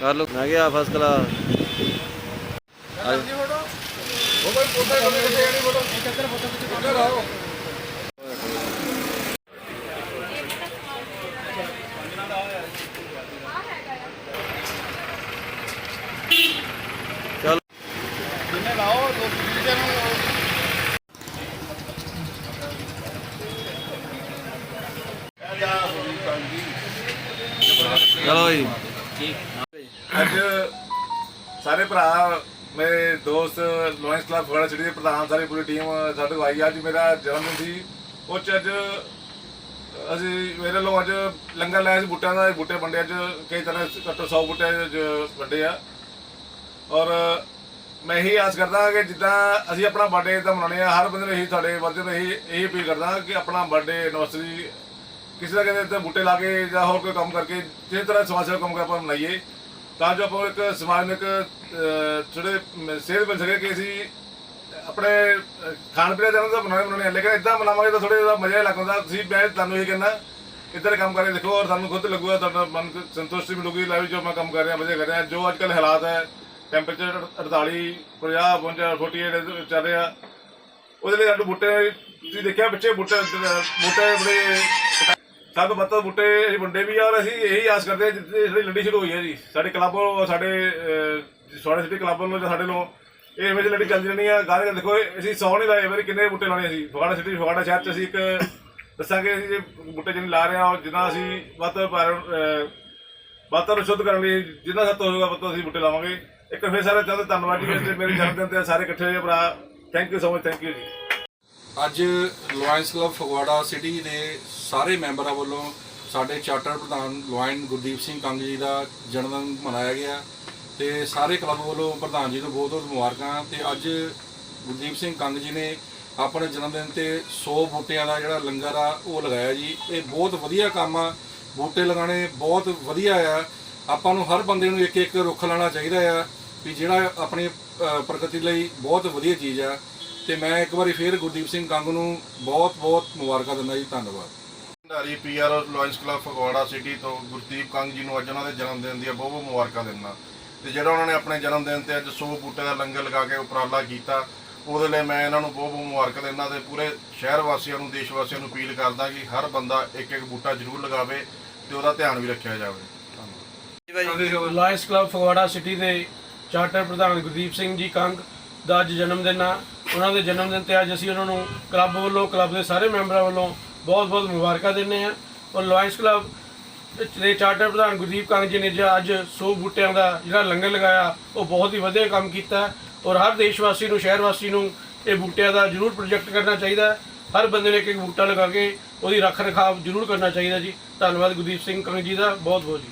ਕਰ ਲੋ ਮੈਂ ਗਿਆ ਫਸਟ ਕਲਾਸ ਆ ਜੀ ਫੋਟੋ। ਉਹ ਕੋਈ ਫੋਟੋ ਨਹੀਂ ਫੋਟੋ ਇੱਕ ਇੱਧਰ ਫੋਟੋ ਖਿੱਚੋ। ਆਓ। ਚਲੋ ਜੀ। ਅੱਜ ਸਾਰੇ ਭਰਾ, ਮੇਰੇ ਦੋਸਤ ਲੋਇੰਸ ਕਲੱਬ ਫਗੜਾ ਸਿਟੀ ਦੇ ਪ੍ਰਧਾਨ, ਸਾਰੀ ਪੂਰੀ ਟੀਮ ਸਾਡੇ ਕੋਲ ਆਈ ਅੱਜ ਮੇਰਾ ਜਨਮ ਦਿਨ ਸੀ। ਉਹ 'ਚ ਅੱਜ ਅਸੀਂ ਮੇਰੇ ਲੋ ਅੱਜ ਲੰਗਰ ਲਾਇਆ ਸੀ ਬੂਟਿਆਂ ਦਾ। ਬੂਟੇ ਵੰਡੇ ਅੱਜ। ਕਈ ਤਰ੍ਹਾਂ ਘੱਟੋ 100 ਬੂਟੇ ਵੰਡੇ ਆ। ਔਰ ਮੈਂ ਇਹੀ ਆਸ ਕਰਦਾ ਕਿ ਜਿੱਦਾਂ ਅਸੀਂ ਆਪਣਾ ਬਰਥਡੇ ਤਾਂ ਮਨਾਉਣੇ ਆ, ਹਰ ਬੰਦੇ ਨੂੰ ਇਹੀ ਤੁਹਾਡੇ ਵਰਦੇ ਨੂੰ ਇਹੀ ਇਹੀ ਅਪੀਲ ਕਰਦਾ ਕਿ ਆਪਣਾ ਬਰਥਡੇ ਐਨਵਰਸਰੀ ਕਿਸੇ ਦਾ ਕਹਿੰਦੇ ਤੇ ਬੂਟੇ ਲਾ ਕੇ ਜਾਂ ਹੋਰ ਕੋਈ ਕੰਮ ਕਰਕੇ ਜਿਸ ਤਰ੍ਹਾਂ ਸਮਾਜ ਸੇਵਾ ਕੰਮ ਕਰ ਆਪਾਂ ਬਣਾਈਏ ਤਾਂ ਜੋ ਆਪਾਂ ਇੱਕ ਸਮਾਜ ਨੂੰ ਇੱਕ ਅਹ, ਥੋੜੇ ਸੇਧ ਮਿਲ ਸਕੇ ਕਿ ਅਸੀਂ ਆਪਣੇ ਖਾਣ ਪੀਣ ਦਾ ਜਨਮ ਤਾਂ ਬਣਾਉਣੇ ਬਣਾਉਣੇ ਲੇਕਿਨ ਇਦਾਂ ਬਣਾਵਾਂਗੇ ਤਾਂ ਥੋੜੇ ਜਿਹਾ ਮਜ਼ਾ ਹੀ ਲੱਗ ਹੁੰਦਾ ਤੁਸੀਂ ਮੈਂ ਤੁਹਾਨੂੰ ਇਹ ਕਹਿੰਦਾ ਇੱਧਰ ਕੰਮ ਕਰਕੇ ਦੇਖੋ ਔਰ ਤੁਹਾਨੂੰ ਖੁਦ ਲੱਗੂਗਾ ਤੁਹਾਡਾ ਮਨ ਨੂੰ ਸੰਤੁਸ਼ਟੀ ਮਿਲੂਗੀ ਲੈ ਜੋ ਮੈਂ ਕੰਮ ਕਰ ਰਿਹਾ ਵਧੀਆ ਕਰ ਰਿਹਾ ਜੋ ਅੱਜ ਕੱਲ੍ਹ ਹਾਲਾਤ ਹੈ ਟੈਂਪਰੇਚਰ 48 50 52 48 ਚੱਲ ਰਿਹਾ। ਉਹਦੇ ਲਈ ਸਾਡੇ ਬੂਟੇ ਤੁਸੀਂ ਦੇਖਿਆ ਪਿੱਛੇ ਬੂਟੇ ਬੂਟੇ ਬੜੇ ਸਭ ਤੋਂ ਵੱਧ ਬੂਟੇ ਅਸੀਂ ਵੰਡੇ ਵੀ ਆ ਔਰ ਅਸੀਂ ਇਹੀ ਆਸ ਕਰਦੇ ਹਾਂ ਜਿੱਥੇ ਸਾਡੀ ਲੜੀ ਸ਼ੁਰੂ ਹੋਈ ਹੈ ਜੀ। ਸਾਡੇ ਕਲੱਬ ਵੱਲੋਂ ਸਾਡੇ ਅਹ, ਸੋਹਣੇ ਸਿਟੀ ਕਲੱਬ ਵੱਲੋਂ ਜਾਂ ਸਾਡੇ ਵੱਲੋਂ ਇਹ ਇਵੇਂ ਦੀ ਲੜੀ ਚੱਲਦੀ ਰਹਿਣੀ ਆ। ਗਾਣੇ ਦੇਖੋ ਇਹ ਅਸੀਂ ਸੌ ਨਹੀਂ ਲਾਏ ਵਾਰੀ ਕਿੰਨੇ ਬੂਟੇ ਲਾਉਣੇ ਅਸੀਂ? ਫਗਵਾੜਾ ਸਿਟੀ ਫਗਵਾੜਾ ਸ਼ਹਿਰ ਚ ਅਸੀਂ ਇੱਕ ਦੱਸਾਂਗੇ ਅਸੀਂ ਜੇ ਬੂਟੇ ਜਿੰਨੇ ਲਾ ਰਹੇ ਹਾਂ ਔਰ ਜਿੰਨਾ ਅਸੀਂ ਵੱਧ ਅਹ, ਵਾਤਾਵਰਨ ਸ਼ੁੱਧ ਕਰਨ ਲਈ ਜਿੰਨਾ ਸੱਤ ਹੋਊਗਾ ਵੱਧ ਤੋਂ ਅਸੀਂ ਬੂਟੇ ਲਾਵਾਂਗੇ। ਇੱਕ ਫਿਰ ਸਾਰੇ ਚਾਹੁੰਦੇ ਧੰਨਵਾਦ ਜੀ ਮੇਰੇ ਜਨਮ ਦਿਨ ਤੇ ਸਾਰੇ ਇਕੱਠੇ ਹੋਏ ਭਰਾ। Thank you so much thank you ਜੀ। ਅੱਜ ਲਾਇਨਸ ਕਲੱਬ ਫਗਵਾੜਾ ਸਿਟੀ ਦੇ ਸਾਰੇ ਮੈਂਬਰਾਂ ਵੱਲੋਂ ਸਾਡੇ ਚਾਰਟਰ ਪ੍ਰਧਾਨ ਲਾਇਨ ਗੁਰਦੀਪ ਸਿੰਘ ਕੰਗ ਜੀ ਦਾ ਜਨਮ ਦਿਨ ਮਨਾਇਆ ਗਿਆ ਤੇ ਸਾਰੇ ਕਲੱਬ ਵੱਲੋਂ ਪ੍ਰਧਾਨ ਜੀ ਨੂੰ ਬਹੁਤ ਬਹੁਤ ਮੁਬਾਰਕਾਂ ਤੇ ਅੱਜ ਗੁਰਦੀਪ ਸਿੰਘ ਕੰਗ ਜੀ ਨੇ ਆਪਣੇ ਜਨਮ ਦਿਨ ਤੇ 100 ਬੂਟਿਆਂ ਦਾ ਜਿਹੜਾ ਲੰਗਰ ਆ ਉਹ ਲਗਾਇਆ ਜੀ। ਇਹ ਬਹੁਤ ਵਧੀਆ ਕੰਮ ਆ। ਬੂਟੇ ਲਗਾਉਣੇ ਬਹੁਤ ਵਧੀਆ ਆ। ਆਪਾਂ ਨੂੰ ਹਰ ਬੰਦੇ ਨੂੰ ਇੱਕ ਇੱਕ ਰੁੱਖ ਲਾਉਣਾ ਚਾਹੀਦਾ ਆ ਵੀ ਜਿਹੜਾ ਆਪਣੀ ਅ, ਪ੍ਰਗਤੀ ਲਈ ਬਹੁਤ ਵਧੀਆ ਚੀਜ਼ ਆ। ਤੇ ਮੈਂ ਇੱਕ ਵਾਰੀ ਫੇਰ ਗੁਰਦੀਪ ਸਿੰਘ ਕੰਗ ਨੂੰ ਬਹੁਤ ਬਹੁਤ ਮੁਬਾਰਕਾਂ ਦਿੰਦਾ ਜੀ ਧੰਨਵਾਦ। Bhandari PR Lions club Phagwara city ਤੋਂ ਗੁਰਦੀਪ ਕੰਗ ਜੀ ਨੂੰ ਅੱਜ ਉਹਨਾਂ ਦੇ ਜਨਮ ਦਿਨ ਦੀਆਂ ਬਹੁਤ ਬਹੁਤ ਮੁਬਾਰਕਾਂ ਦਿੰਦਾ। ਤੇ ਜਿਹੜਾ ਉਹਨਾਂ ਨੇ ਆਪਣੇ ਜਨਮ ਦਿਨ ਤੇ ਅੱਜ 100 ਬੂਟੇ ਦਾ ਲੰਗਰ ਲਗਾ ਕੇ ਉਪਰਾਲਾ ਕੀਤਾ ਉਹਦੇ ਲਈ ਮੈਂ ਇਹਨਾਂ ਨੂੰ ਬਹੁਤ ਬਹੁਤ ਮੁਬਾਰਕਾਂ ਦਿੰਦਾ ਤੇ ਪੂਰੇ ਸ਼ਹਿਰ ਵਾਸੀਆਂ ਨੂੰ ਦੇਸ਼ ਵਾਸੀਆਂ ਨੂੰ ਅਪੀਲ ਕਰਦਾ ਕਿ ਹਰ ਬੰਦਾ ਇੱਕ ਇੱਕ ਬੂਟਾ ਜ਼ਰੂਰ ਲਗਾਵੇ ਤੇ ਉਹਦਾ ਧਿਆਨ ਵੀ ਰੱਖਿਆ ਜਾਵੇ। ਧੰਨਵਾਦ। ਲਾਇਨਸ ਕਲੱਬ ਫਗਵਾੜਾ ਸਿਟੀ ਦੇ ਚਾਰਟਰ ਪ੍ਰਧਾਨ ਗੁਰਦੀਪ ਸਿੰਘ ਜੀ ਕੰਗ ਦਾ ਅੱਜ ਜਨਮ ਦਿਨ ਆ। ਉਹਨਾਂ ਦੇ ਜਨਮ ਦਿਨ ਤੇ ਅੱਜ ਅਸੀਂ ਉਹਨਾਂ ਨੂੰ ਕਲੱਬ ਵੱਲੋਂ, ਕਲੱਬ ਦੇ ਸਾਰੇ ਮੈਂਬਰਾਂ ਵੱਲੋਂ ਬਹੁਤ-ਬਹੁਤ ਮੁਬਾਰਕਾਂ ਦਿੰਦੇ ਆ ਔਰ ਲਾਇਨਸ ਕਲੱਬ ਦੇ ਚਾਰਟਰ ਪ੍ਰਧਾਨ ਗੁਰਦੀਪ ਕੰਗ ਜੀ ਨੇ ਜੋ ਅੱਜ 100 ਬੂਟਿਆਂ ਦਾ ਜਿਹੜਾ ਲੰਗਰ ਲਗਾਇਆ, ਉਹ ਬਹੁਤ ਹੀ ਵਧੀਆ ਕੰਮ ਕੀਤਾ ਔਰ ਹਰ ਦੇਸ਼ ਵਾਸੀ ਨੂੰ ਸ਼ਹਿਰ ਵਾਸੀ ਨੂੰ ਇਹ ਬੂਟਿਆਂ ਦਾ ਜ਼ਰੂਰ ਪ੍ਰੋਜੈਕਟ ਕਰਨਾ ਚਾਹੀਦਾ ਹਰ ਬੰਦੇ ਨੇ ਇੱਕ ਇੱਕ ਬੂਟਾ ਲਗਾ ਕੇ ਉਹਦੀ ਰੱਖ ਰਖਾਵ ਜ਼ਰੂਰ ਕਰਨਾ ਚਾਹੀਦਾ ਜੀ। ਧੰਨਵਾਦ ਗੁਰਦੀਪ ਸਿੰਘ ਕੰਗ ਜੀ ਦਾ ਬਹੁਤ ਬਹੁਤ ਜੀ।